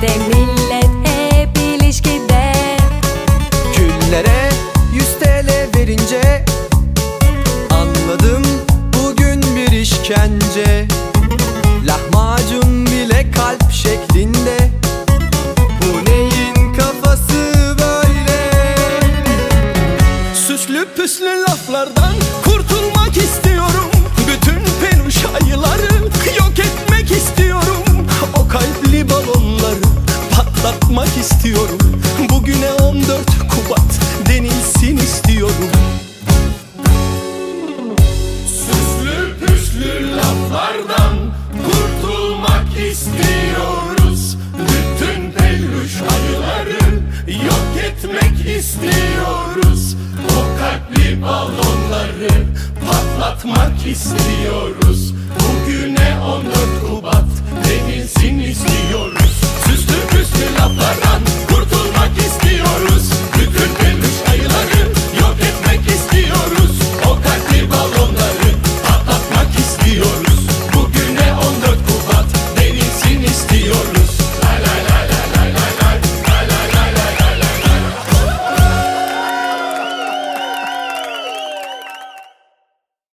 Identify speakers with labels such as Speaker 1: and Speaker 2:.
Speaker 1: Ülkede millet hep ilişkide.
Speaker 2: Küllere yüz TL verince Anladım bugün bir işkence. Lahmacun bile kalp şeklinde Bu neyin kafası böyle?
Speaker 3: Süslü püslü laflardan istiyorum. Bugüne 14 Kubat denilsin istiyorum. Süslü püslü laflardan kurtulmak istiyoruz. Bütün pelluş ayıları yok etmek istiyoruz. O kalpli balonları patlatmak istiyoruz.